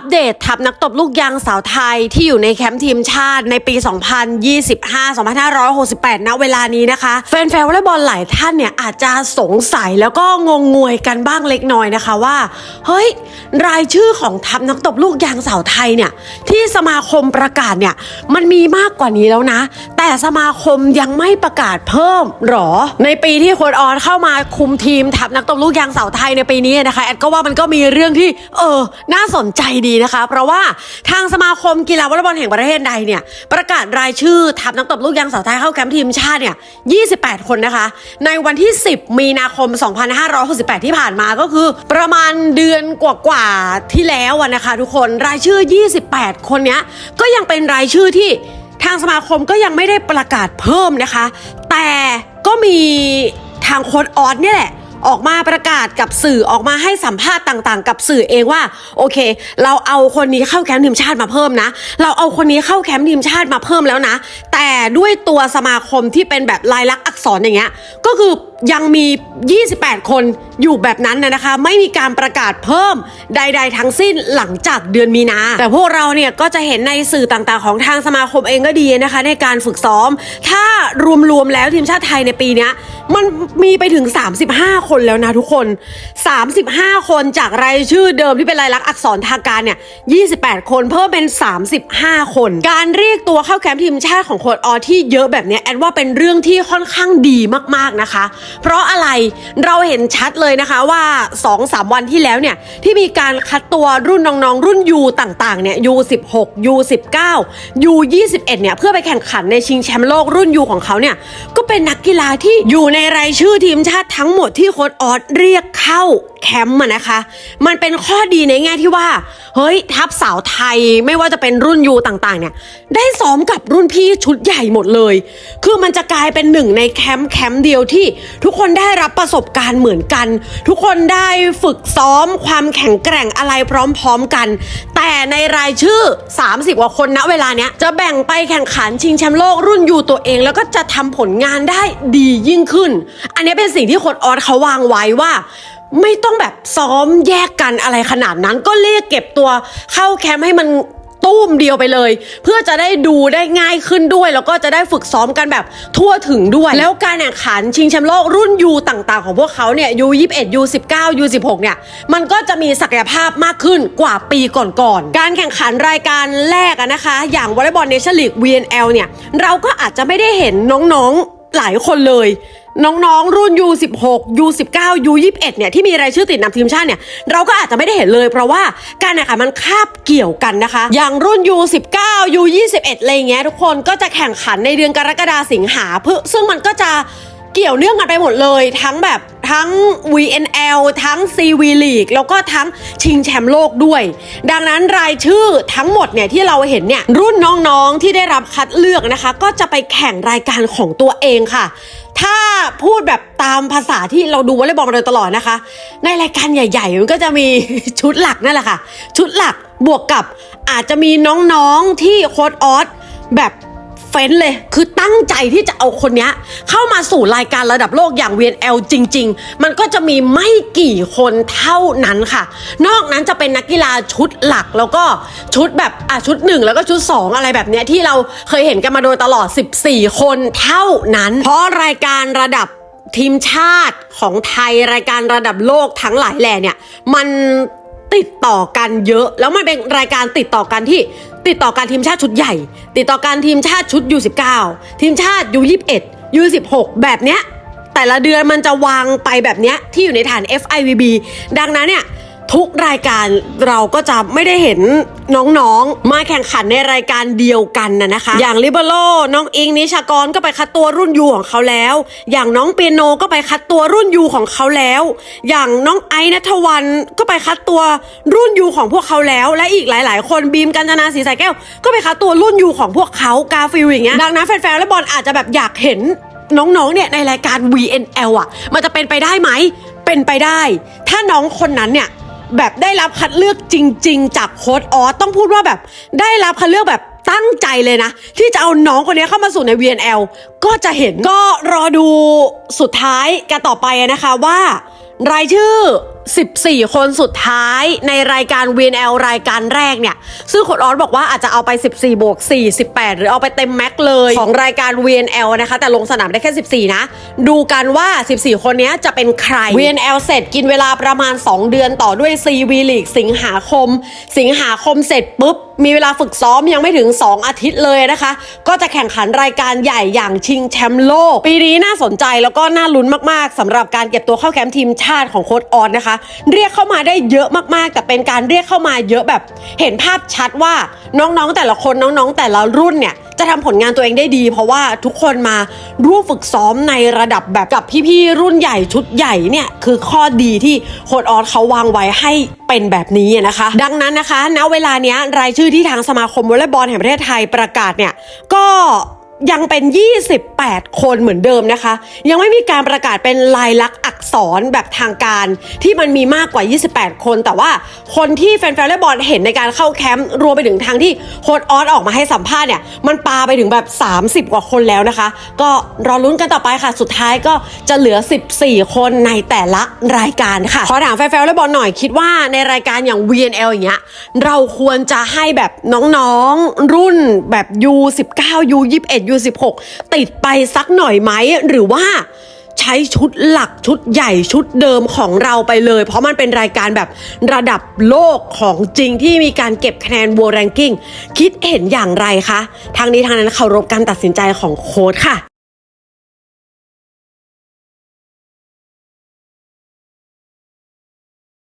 อัปเดตทัพนักตบลูกยางสาวไทยที่อยู่ในแคมป์ทีมชาติในปี 2025-2568 ณ เวลานี้นะคะ แฟนๆวอลเลย์บอลหลายท่านเนี่ยอาจจะสงสัยแล้วก็งงงวยกันบ้างเล็กน้อยนะคะว่า เฮ้ย รายชื่อของทัพนักตบลูกยางสาวไทยเนี่ยที่สมาคมประกาศเนี่ยมันมีมากกว่านี้แล้วนะ แต่สมาคมยังไม่ประกาศเพิ่มหรอ ในปีที่โค้ดออนเข้ามาคุมทีมทัพนักตบลูกยางสาวไทยในปีนี้นะคะแอดก็ว่ามันก็มีเรื่องที่เออน่าสนใจดีนะคะ เพราะว่าทางสมาคมกีฬาวอลเลย์บอลแห่งประเทศใดเนี่ยประกาศรายชื่อทัพนักตบลูกยางสาวไทยเข้าแคมป์ทีมชาติเนี่ย 28 คนนะคะ ในวันที่ 10 มีนาคม 2568 ที่ผ่านมาก็คือ ประมาณเดือนกว่าๆที่แล้วนะคะทุกคนรายชื่อ 28 คนเนี้ยก็ยังเป็นรายชื่อที่ทางสมาคมก็ยังไม่ได้ประกาศเพิ่มนะคะ แต่ก็มีทางโค้ดออสเนี่ยแหละ ออกมาประกาศกับสื่อออกมาให้สัมภาษณ์ต่างๆ กับสื่อเองว่า โอเค เราเอาคนนี้เข้าแคมป์ทีมชาติมาเพิ่มนะ เราเอาคนนี้เข้าแคมป์ทีมชาติมาเพิ่มแล้วนะ แต่ด้วยตัวสมาคมที่เป็นแบบลายลักษณ์อักษรอย่างเงี้ยก็คือยังมี 28 คนอยู่แบบนั้นนะนะคะ ไม่มีการประกาศเพิ่มใด ๆ ทั้งสิ้นหลังจากเดือนมีนา แต่พวกเราเนี่ยก็จะเห็นในสื่อต่างๆ ของทางสมาคมเองก็ดีนะคะ ในการฝึกซ้อม ถ้ารวมๆแล้วทีมชาติไทยในปีนี้มันมีไปถึง 35 คนแล้วนะทุกคน 35 คนจากรายชื่อเดิมที่เป็นลายลักษณ์อักษรทางการเนี่ย 28 คนเพิ่มเป็น 35 คน การเรียกตัวเข้าแคมป์ทีมชาติของค้ดออที่เยอะแบบนี้แอนว่าเป็นเรื่องที่ค่อนข้างดีมากๆนะคะ เพราะอะไรเราเห็นชัดเลยนะคะว่า2-3วันที่แล้วเนี่ยที่มีการคัดตัวรุ่นน้องๆ รุ่นยูต่างๆเนี่ย U16 U19 U21 เนี่ยเพื่อไปแข่งขันในชิงแชมป์โลกรุ่นยูของเขาเนี่ยก็เป็นนักกีฬาที่อยู่ในรายชื่อทีมชาติทั้งหมดที่โค้ดออสเรียกเข้า แคมป์อะนะคะ มันเป็นข้อดีในแง่ที่ว่า เฮ้ย ทัพสาวไทยไม่ว่าจะเป็นรุ่นยูต่างๆ เนี่ย ได้ซ้อมกับรุ่นพี่ชุดใหญ่หมดเลย คือมันจะกลายเป็นหนึ่งในแคมป์แคมป์เดียวที่ ทุกคนได้รับประสบการณ์เหมือนกัน ทุกคนได้ฝึกซ้อมความแข็งแกร่งอะไรพร้อม ๆกัน แต่ในรายชื่อ 30กว่าคนณเวลาเนี้ยจะแบ่งไปแข่งขันชิงแชมป์โลกรุ่นยูตัวเอง แล้วก็จะทำผลงานได้ดียิ่งขึ้น อันนี้เป็นสิ่งที่โค้ดออสเขาวางไว้ว่า ไม่ต้องแบบซ้อมแยกกันอะไรขนาดนั้น ก็เรียกเก็บตัวเข้าแคมป์ให้มันตุ้มเดียวไปเลย เพื่อจะได้ดูได้ง่ายขึ้นด้วย แล้วก็จะได้ฝึกซ้อมกันแบบทั่วถึงด้วย แล้วการแข่งขันชิงแชมป์โลกรุ่นยูต่างๆ ของพวกเขาเนี่ยยู21 U19 U16 เก้ายูสิบหกเนี่ยมันก็จะมีศักยภาพมากขึ้นกว่าปีก่อนๆการแข่งขันรายการแรกนะคะ อย่างวอลเลย์บอลเนชั่นลีก VNL เนี่ยเราก็อาจจะไม่ได้เห็นน้องๆหลายคนเลย น้องๆ รุ่น U16 U19 U21 เนี่ยที่มีรายชื่อติดนำทีมชาติเนี่ยเราก็อาจจะไม่ได้เห็นเลยเพราะว่าการแข่งขันมันคาบเกี่ยวกันนะคะ อย่างรุ่น U19 U21 อะไรอย่างเงี้ยทุกคนก็จะแข่งขันในเดือนกรกฎาสิงหาเพื่อซึ่งมันก็จะเกี่ยวเนื่องกันไปหมดเลยทั้งแบบทั้ง VNL ทั้ง CV League แล้วก็ทั้งชิงแชมป์โลกด้วย ดังนั้นรายชื่อทั้งหมดเนี่ยที่เราเห็นเนี่ยรุ่นน้องๆที่ได้รับคัดเลือกนะคะ ก็จะไปแข่งรายการของตัวเองค่ะ ถ้า พูดแบบตามภาษาที่เราดูวอลเลย์บอลมาโดยตลอดนะคะ ในรายการใหญ่ ๆ มันก็จะมีชุดหลักนั่นแหละค่ะ ชุดหลักบวกกับอาจจะมีน้องๆที่โค้ดออสแบบ เฟ้นเลย คือตั้งใจที่จะเอาคนเนี้ยเข้ามาสู่รายการระดับโลกอย่าง VNL จริง ๆ มันก็จะมีไม่กี่คนเท่านั้นค่ะ นอกนั้นจะเป็นนักกีฬาชุดหลักแล้วก็ชุดแบบอะชุดหนึ่งแล้วก็ชุด 2 อะไรแบบเนี้ยที่เราเคยเห็นกันมาโดยตลอด 14 คนเท่านั้น เพราะรายการระดับทีมชาติของไทยรายการระดับโลกทั้งหลายแหล่เนี่ย มัน ติดต่อกันเยอะ แล้วมันเป็นรายการติดต่อกันที่ติดต่อการทีมชาติชุดใหญ่ ติดต่อการทีมชาติชุด U19 ทีมชาติ U21 U16 แบบเนี้ยแต่ละเดือนมันจะวางไปแบบเนี้ยที่อยู่ในฐาน FIVB ดังนั้นเนี่ย ทุกรายการเราก็จะไม่ได้เห็นน้องๆ มาแข่งขันในรายการเดียวกันนะนะคะ อย่างลิเบโรน้องอิงนิชากรก็ไปคัดตัวรุ่นยูของเขาแล้ว อย่างน้องเปียโนก็ไปคัดตัวรุ่นยูของเขาแล้ว อย่างน้องไอซ์นัทวันก็ไปคัดตัวรุ่นยูของพวกเขาแล้ว และอีกหลาย ๆ คนบีมกัญจนาสีสายแก้ว ก็ไปคัดตัวรุ่นยูของพวกเขากาฟิลอย่างเงี้ยดังนั้นแฟนๆและบอลอาจจะแบบอยากเห็นน้องๆเนี่ยในรายการ VNL อะ มันจะเป็นไปได้ไหมเป็นไปได้ ถ้าน้องคนนั้นเนี่ย แบบได้รับคัดเลือกจริง ๆ จากโค้ดออสต้องพูดว่าแบบได้รับคัดเลือกแบบตั้งใจเลยนะ ที่จะเอาน้องคนนี้เข้ามาสู่ใน VNL ก็จะเห็นก็รอดูสุดท้ายกันต่อไปนะคะว่า รายชื่อ14 คนสุดท้ายในรายการ VNL รายการแรกเนี่ย ซึ่งโค้ดออสบอกว่าอาจจะเอาไป 14 บวก 4 18 หรือเอาไปเต็มแม็กเลยของรายการ VNL นะคะ แต่ลงสนามได้แค่ 14 นะ ดูกันว่า 14 คนนี้จะเป็นใคร VNL เสร็จกินเวลาประมาณ 2 เดือนต่อด้วย CV League สิงหาคม สิงหาคมเสร็จปุ๊บ มีเวลาฝึกซ้อมยังไม่ถึง 2 อาทิตย์เลยนะคะ ก็จะแข่งขันรายการใหญ่อย่างชิงแชมป์โลก ปีนี้น่าสนใจแล้วก็น่าลุ้นมากๆสำหรับการเก็บตัวเข้าแคมป์ทีมชาติของโค้ดออนนะคะเรียกเข้ามาได้เยอะมากๆ แต่เป็นการเรียกเข้ามาเยอะแบบเห็นภาพชัดว่าน้องๆแต่ละคนน้องๆแต่ละรุ่นเนี่ยจะทำผลงานตัวเองได้ดี เพราะว่าทุกคนมาร่วมฝึกซ้อมในระดับแบบกับพี่ๆรุ่นใหญ่ชุดใหญ่เนี่ยคือข้อดีที่โค้ดออสเขาวางไว้ให้เป็นแบบนี้นะคะ ดังนั้นนะคะณเวลาเนี้ยรายชื่อที่ทางสมาคมวอลเลย์บอลแห่งประเทศไทยประกาศเนี่ยก็ยังเป็น 28 คนเหมือนเดิมนะคะ ยังไม่มีการประกาศเป็นลายลักษณ์อักษรแบบทางการที่มันมีมากกว่า 28 คน แต่ว่าคนที่แฟนๆวอลเลย์บอลเห็นในการเข้าแคมป์รวมไปถึงทางที่โค้ดออสออกมาให้สัมภาษณ์เนี่ยมันปาไปถึงแบบ 30 กว่าคนแล้วนะคะ ก็รอลุ้นกันต่อไปค่ะ สุดท้ายก็จะเหลือ 14 คนในแต่ละรายการค่ะ ขอถามแฟนๆวอลเลย์บอลหน่อยคิดว่าในรายการอย่าง VNL อย่างเงี้ยเราควรจะให้แบบน้องๆรุ่นแบบ U19 U21 U16 ติดไปสักหน่อยไหมหรือว่า ใช้ชุดหลักชุดใหญ่ชุดเดิมของเราไปเลย เพราะมันเป็นรายการแบบระดับโลกของจริงที่มีการเก็บคะแนน World Ranking คิดเห็นอย่างไรคะทางนี้ทางนั้นเคารพการตัดสินใจของโค้ดค่ะ